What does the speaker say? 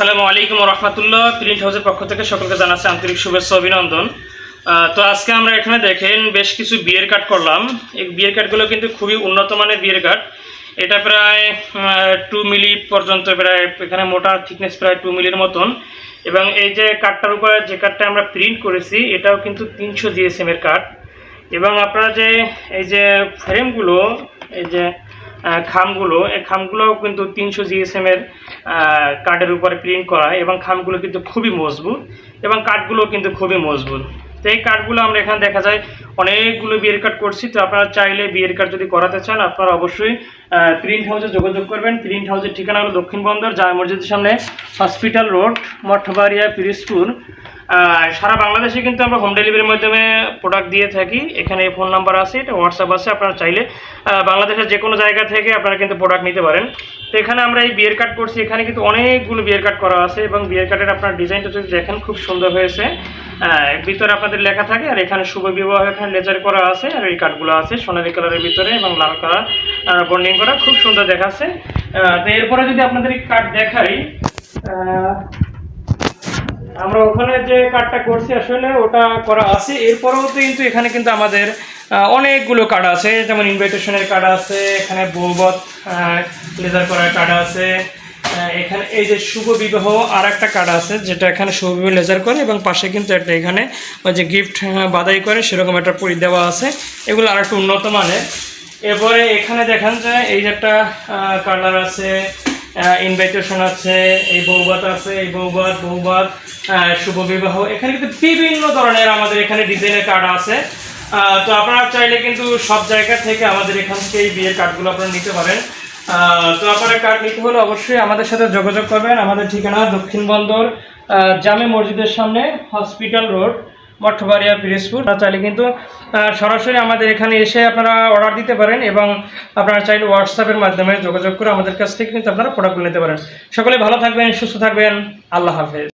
সালামু আলাইকুম রহমতুল্লাহ। প্রিন্ট হাউসের পক্ষ থেকে সকলকে জানাচ্ছি আন্তরিক শুভেচ্ছা অভিনন্দন। তো আজকে আমরা এখানে দেখেন বেশ কিছু বিয়ের কার্ড করলাম। এই বিয়ের কার্ডগুলো কিন্তু খুবই উন্নত মানের বিয়ের কার্ড। এটা প্রায় টু মিলি পর্যন্ত, প্রায় এখানে মোটা থিকনেস প্রায় টু মিলির মতন। এবং এই যে কার্ডটার উপরে যে কার্ডটা আমরা প্রিন্ট করেছি, এটাও কিন্তু তিনশো জিএসএম এর কার্ড। এবং আপনারা যে, এই যে ফ্রেমগুলো এই যে খামগুলো, এই খামগুলোও কিন্তু তিনশো জিএসএম এর কার্ডের উপরে প্রিন্ট করা এবং খামগুলো কিন্তু খুবই মজবুত এবং কাঠগুলো কিন্তু খুবই মজবুত। তো এই কাঠগুলো আমরা এখানে দেখা যায় অনেকগুলো বিয়ের কার্ড করছি। তো আপনারা চাইলে বিয়ের কার্ড যদি করাতে চান, আপনারা অবশ্যই প্রিন্ট হাউসে যোগাযোগ করবেন। প্রিন্ট হাউসের ঠিকানা হলো দক্ষিণ বন্দর জামা মসজিদের সামনে হসপিটাল রোড মঠবাড়িয়া, পিরিজপুর। সারা বাংলাদেশে কিন্তু আমরা হোম ডেলিভারির মাধ্যমে প্রোডাক্ট দিয়ে থাকি। এখানে ফোন নাম্বার আছে, এটা হোয়াটসঅ্যাপ আছে, আপনারা চাইলে বাংলাদেশের যে কোনো জায়গা থেকে আপনারা কিন্তু প্রোডাক্ট নিতে পারেন। তো এখানে আমরা এই বিয়ের কার্ড করছি, এখানে কিন্তু অনেকগুলো বিয়ের কার্ড করা আছে এবং বিয়ের কার্ডের আপনার ডিজাইনটা যদি দেখেন, খুব সুন্দর হয়েছে। ভিতরে আপনাদের লেখা থাকে আর এখানে শুভ বিবাহ, এখানে লেজার করা আছে আর এই কার্ডগুলো আছে, সোনালী কালারের ভিতরে এবং লাল কালার বন্ডিং করা, খুব সুন্দর দেখাচ্ছে। তো এরপরে যদি আপনাদের এই কার্ড দেখাই আমরা ওখানে যে কার্ডটা করছি আসলে ওটা করা আছে। এরপরেও তো কিন্তু এখানে কিন্তু আমাদের অনেকগুলো কার্ড আছে। যেমন ইনভাইটেশনের কার্ড আছে, এখানে বৌবত লেজার করার কার্ড আছে। এখানে এই যে শুভ বিবাহ আর একটা কার্ড আছে, যেটা এখানে শুভ বিবাহ লেজার করে এবং পাশে কিন্তু একটা এখানে ওই যে গিফট বাদাই করে, সেরকম একটা পরি দেওয়া আছে। এগুলো আর একটু উন্নত মানের। এরপরে এখানে দেখেন যে এই যে একটা কালার আছে ইনভাইটেশন আছে এই বৌবাত আছে এই বৌবাত আহ, শুভ বিবাহ। এখানে কিন্তু বিভিন্ন ধরনের আমাদের এখানে ডিজাইনের কার্ড আছে। তো আপনারা চাইলে কিন্তু সব জায়গা থেকে আমাদের এখান থেকে এই বিয়ের কার্ডগুলো আপনারা নিতে পারেন। তো আপনারা কার্ড নিতে হলে অবশ্যই আমাদের সাথে যোগাযোগ করবেন। আমাদের ঠিকানা দক্ষিণ বন্দর জামে মসজিদের সামনে হসপিটাল রোড মঠবাড়িয়া, পিরিজপুর। না চাইলে কিন্তু সরাসরি আমাদের এখানে এসে আপনারা অর্ডার দিতে পারেন এবং আপনারা চাইলে হোয়াটসঅ্যাপের মাধ্যমে যোগাযোগ করে আমাদের কাছ থেকে কিন্তু আপনারা প্রোডাক্টগুলো নিতে পারেন। সকলে ভালো থাকবেন, সুস্থ থাকবেন। আল্লাহ হাফেজ।